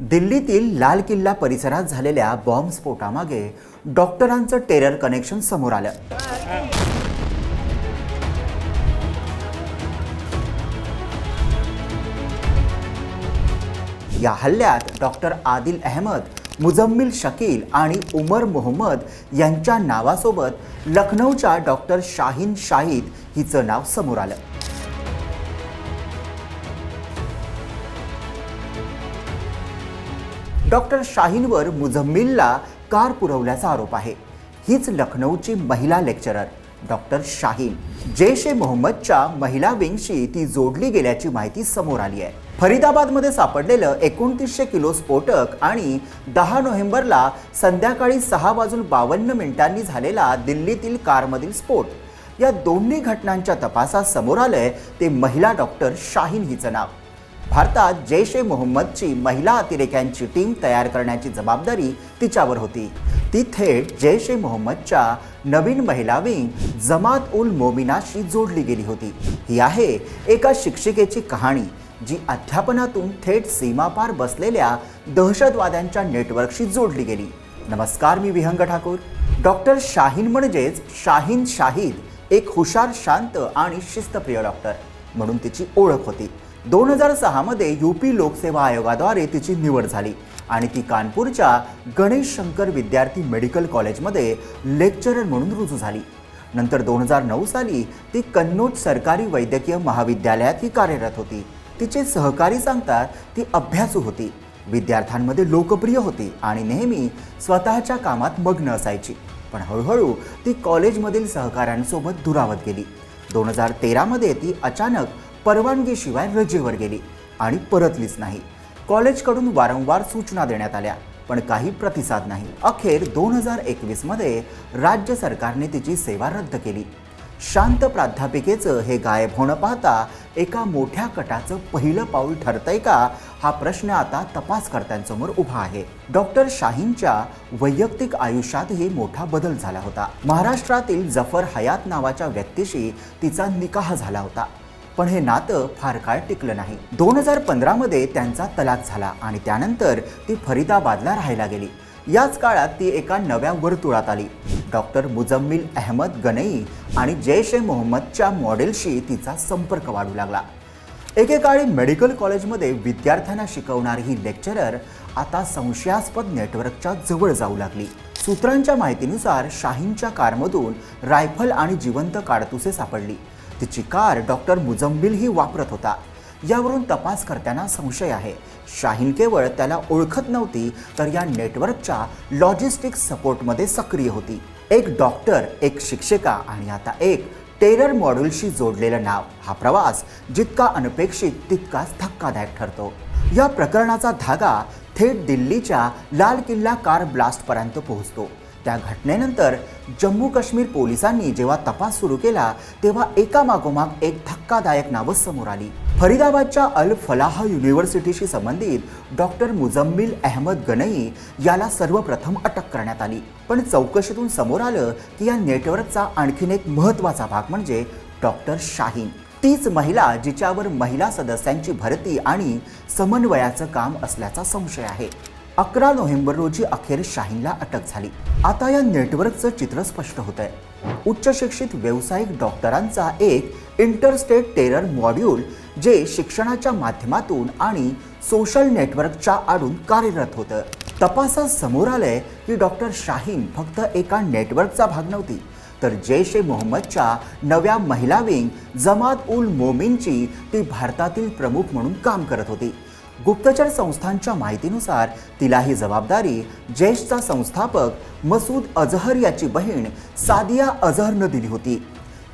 दिल्लीतील लाल किल्ला परिसरात झालेल्या बॉम्बस्फोटामागे डॉक्टरांचं टेरर कनेक्शन समोर आलं. या हल्ल्यात डॉक्टर आदिल अहमद मुजम्मिल शकील आणि उमर मोहम्मद यांच्या नावासोबत लखनौच्या डॉक्टर शाहीन शाहीद हिचं नाव समोर आलं. डॉक्टर शाहीनवर मुझम्मिलला कार पुरवल्याचा आरोप आहे. हीच लखनौची महिला लेक्चरर डॉक्टर शाहीन. जैश ए मोहम्मदच्या महिला विंगशी ती जोडली गेल्याची माहिती समोर आली आहे. फरीदाबादमध्ये सापडलेलं एकोणतीसशे किलो स्फोटक आणि दहा नोव्हेंबरला संध्याकाळी सहा वाजून बावन्न मिनिटांनी झालेला दिल्लीतील कारमधील स्फोट. या दोन्ही घटनांच्या तपासात समोर आलंय ते महिला डॉक्टर शाहीन हिचं नाव. भारतात जैश ए मोहम्मदची महिला अतिरेक्यांची टीम तयार करण्याची जबाबदारी तिच्यावर होती. ती थेट जैश ए मोहम्मदच्या नवीन महिला विंग जमात उल मोमिनाशी जोडली गेली होती. ही आहे एका शिक्षिकेची कहाणी जी अध्यापनातून थेट सीमापार बसलेल्या दहशतवाद्यांच्या नेटवर्कशी जोडली गेली. नमस्कार मी विहंग ठाकूर. डॉक्टर शाहीन म्हणजेच शाहीन शाहिद एक हुशार शांत आणि शिस्तप्रिय डॉक्टर म्हणून तिची ओळख होती. दोन हजार सहामध्ये यू पी लोकसेवा आयोगाद्वारे तिची निवड झाली आणि ती कानपूरच्या गणेश शंकर विद्यार्थी मेडिकल कॉलेजमध्ये लेक्चरर म्हणून रुजू झाली. नंतर दोन हजार नऊ साली ती कन्नौज सरकारी वैद्यकीय महाविद्यालयात ही कार्यरत होती. तिचे सहकारी सांगतात ती अभ्यासू होती. विद्यार्थ्यांमध्ये लोकप्रिय होती आणि नेहमी स्वतःच्या कामात मग्न असायची. पण हळूहळू ती कॉलेजमधील सहकाऱ्यांसोबत दुरावत गेली. दोन हजार तेरामध्ये ती अचानक परवानगीशिवाय रजेवर गेली आणि परतलीच नाही. कॉलेजकडून वारंवार सूचना देण्यात आल्या पण काही प्रतिसाद नाही. अखेर दोन हजार एकवीसमध्ये राज्य सरकारने तिची सेवा रद्द केली. शांत प्राध्यापिकेचं हे गायब होणं पाहता एका मोठ्या कटाचं पहिलं पाऊल ठरतंय का हा प्रश्न आता तपासकर्त्यांसमोर उभा आहे. डॉक्टर शाहीनच्या वैयक्तिक आयुष्यातही मोठा बदल झाला होता. महाराष्ट्रातील जफर हयात नावाच्या व्यक्तीशी तिचा निकाह झाला होता. पण हे नातं फार काळ टिकलं नाही. दोन हजार पंधरामध्ये त्यांचा तलाक झाला आणि त्यानंतर ती फरीदाबादला राहायला गेली. याच काळात ती एका नव्या वर्तुळात आली. डॉक्टर मुजम्मिल अहमद गनई आणि जैश ए मोहम्मदच्या मॉडेलशी तिचा संपर्क वाढू लागला. एकेकाळी मेडिकल कॉलेजमध्ये विद्यार्थ्यांना शिकवणारी ही लेक्चरर आता संशयास्पद नेटवर्कच्या जवळ जाऊ लागली. सूत्रांच्या माहितीनुसार शाहीनच्या कारमधून रायफल आणि जिवंत काडतुसे सापडली. तिची कार डॉक्टर मुजम्बिल ही वापरत होता. यावरून तपास करताना संशय आहे. शाहीन केवळ त्याला ओळखत नव्हती तर या नेटवर्कच्या लॉजिस्टिक सपोर्टमध्ये सक्रिय होती. एक डॉक्टर एक शिक्षिका आणि आता एक टेरर मॉड्यूलशी जोडलेलं नाव. हा प्रवास जितका अनपेक्षित तितकाच धक्कादायक ठरतो. या प्रकरणाचा धागा थेट दिल्लीच्या लाल किल्ला कार ब्लास्टपर्यंत पोहोचतो. त्या घटनेनंतर जम्मू काश्मीर पोलिसांनी जेव्हा तपास सुरू केला तेव्हा एकामागोमाग एक धक्कादायक नावं समोर आली. फरीदाबादच्या अल फलाह युनिव्हर्सिटीशी संबंधित डॉक्टर मुजम्मिल अहमद गनई याला सर्वप्रथम अटक करण्यात आली. पण चौकशीतून समोर आलं की या नेटवर्कचा आणखीन एक महत्त्वाचा भाग म्हणजे डॉक्टर शाहीन. तीच महिला जिच्यावर महिला सदस्यांची भरती आणि समन्वयाचं काम असल्याचा संशय आहे. अकरा नोव्हेंबर रोजी अखेर शाहीनला अटक झाली. आता या नेटवर्कचं चित्र स्पष्ट होत आहे उच्च शिक्षित व्यावसायिक डॉक्टरांचा एक इंटरस्टेट टेरर मॉड्यूल जे शिक्षणाच्या माध्यमातून आणि सोशल नेटवर्कच्या आडून कार्यरत होतं. तपासात समोर आलंय की डॉक्टर शाहीन फक्त एका नेटवर्कचा भाग नव्हती तर जैश ए मोहम्मदच्या नव्या महिला विंग जमात उल मोमीनची ती भारतातील प्रमुख म्हणून काम करत होती. गुप्तचर संस्थांच्या माहितीनुसार तिला ही जबाबदारी जैशचा संस्थापक मसूद अजहर याची बहीण सादिया अजहरनं दिली होती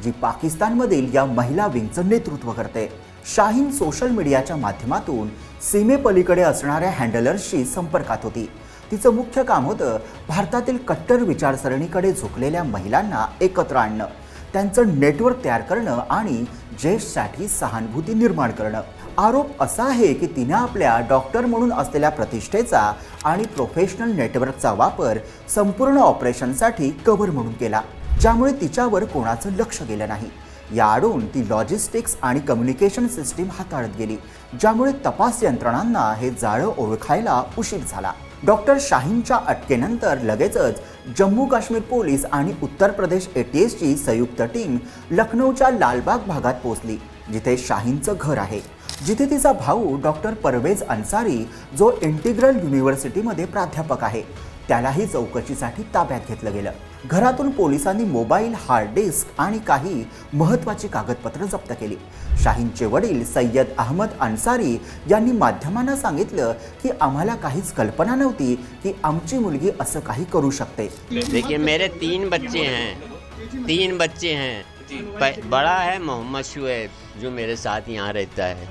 जी पाकिस्तानमधील या महिला विंगचं नेतृत्व करते. शाहीन सोशल मीडियाच्या माध्यमातून सीमेपलीकडे असणाऱ्या हँडलर्सशी संपर्कात होती. तिचं मुख्य काम होतं भारतातील कट्टर विचारसरणीकडे झुकलेल्या महिलांना एकत्र आणणं त्यांचं नेटवर्क तयार करणं आणि जेशसाठी सहानुभूती निर्माण करणं. आरोप असा आहे की तिनं आपल्या डॉक्टर म्हणून असलेल्या प्रतिष्ठेचा आणि प्रोफेशनल नेटवर्कचा वापर संपूर्ण ऑपरेशनसाठी कव्हर म्हणून केला ज्यामुळे तिच्यावर कोणाचं लक्ष गेलं नाही. याआडून ती लॉजिस्टिक्स आणि कम्युनिकेशन सिस्टीम हाताळत गेली ज्यामुळे तपास यंत्रणांना हे जाळं ओळखायला उशीर झाला. डॉक्टर शाहीनच्या अटकेनंतर लगेचच जम्मू काश्मीर पोलीस आणि उत्तर प्रदेश एटीएसची संयुक्त टीम लखनौच्या लालबाग भागात पोहोचली जिथे शाहीनचं घर आहे. जिथे तिचा भाऊ डॉक्टर परवेज अन्सारी जो इंटिग्रल युनिव्हर्सिटीमध्ये प्राध्यापक आहे त्यालाही चौकशीसाठी ताब्यात घेतलं गेलं. घरातून पोलिसांनी मोबाईल हार्ड डिस्क आणि काही महत्त्वाची कागदपत्र जप्त केली. शाहीनचे वडील सय्यद अहमद अन्सारी यांनी माध्यमांना सांगितलं की आम्हाला काहीच कल्पना नव्हती की आमची मुलगी असं काही करू शकते. देखिए मेरे तीन बच्चे हैं। तीन बच्चे हैं। बड़ा है मोहम्मद शुएब जो मेरे साथ यहाँ रहता है।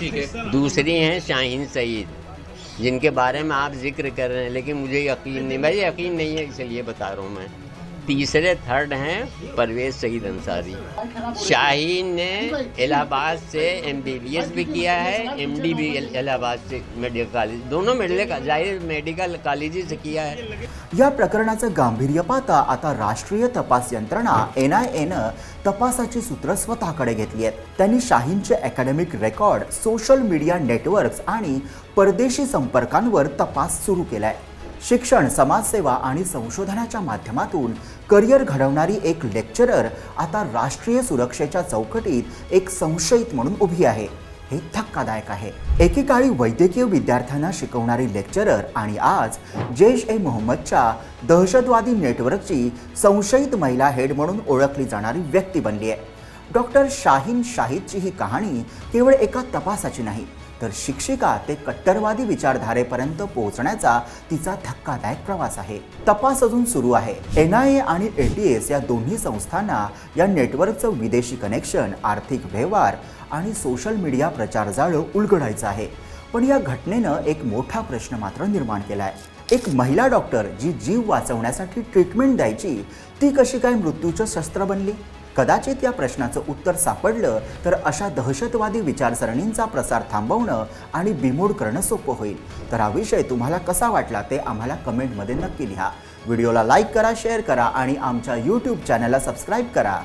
ठीक है। दूसरी हैं शाहीन सईद जिनके बारे में आप जिक्र कर रहे हैं लेकिन मुझे यकीन नहीं मुझे यकीन नहीं है इसलिए बता रहा हूँ मैं। तीसरे थर्ड हैं परवेज सईद अंसारी। शाहीन ने इलाहाबाद से एम भी किया है एमडी भी इलाहाबाद से मेडिकल कॉलेज दोनों मेडिकल जाहिर मेडिकल कॉलेज से किया है। या प्रकरणाचं गांभीर्य पाहता आता राष्ट्रीय तपास यंत्रणा एन आय एनं तपासाची सूत्र स्वतःकडे घेतली आहेत. त्यांनी शाहीनचे academic record social media networks आणि परदेशी संपर्कांवर तपास सुरू केलाय. शिक्षण समाजसेवा आणि संशोधनाच्या माध्यमातून करिअर घडवणारी एक लेक्चरर आता राष्ट्रीय सुरक्षेच्या चौकटीत एक संशयित म्हणून उभी आहे. हे धक्कादायक आहे. एकेकाळी वैद्यकीय विद्यार्थ्यांना शिकवणारी लेक्चरर आणि आज जैश ए मोहम्मदच्या दहशतवादी नेटवर्कची संशयित महिला हेड म्हणून ओळखली जाणारी व्यक्ती बनली आहे. डॉक्टर शाहीन शाहिदची ही कहाणी केवळ एका तपासाची नाही तर शिक्षिका ते कट्टरवादी विचारधारेपर्यंत पोहोचण्याचा तिचा धक्कादायक प्रवास आहे. तपास अजून सुरू आहे. एन आय ए आणि ए टी एस या दोन्ही संस्थांना या नेटवर्कचं विदेशी कनेक्शन आर्थिक व्यवहार आणि सोशल मीडिया प्रचार जाळं उलगडायचं आहे. पण या घटनेनं एक मोठा प्रश्न मात्र निर्माण केलाय. एक महिला डॉक्टर जी जीव वाचवण्यासाठी ट्रीटमेंट द्यायची ती कशी काय मृत्यूचं शस्त्र बनली? कदाचित या प्रश्नाचं उत्तर सापडलं तर अशा दहशतवादी विचारसरणींचा प्रसार थांबवणं आणि बिमोड करणं सोपं होईल. तर हा विषय तुम्हाला कसा वाटला ते आम्हाला कमेंटमध्ये नक्की लिहा. व्हिडिओला लाईक करा शेअर करा आणि आमच्या यूट्यूब चॅनलला सबस्क्राईब करा.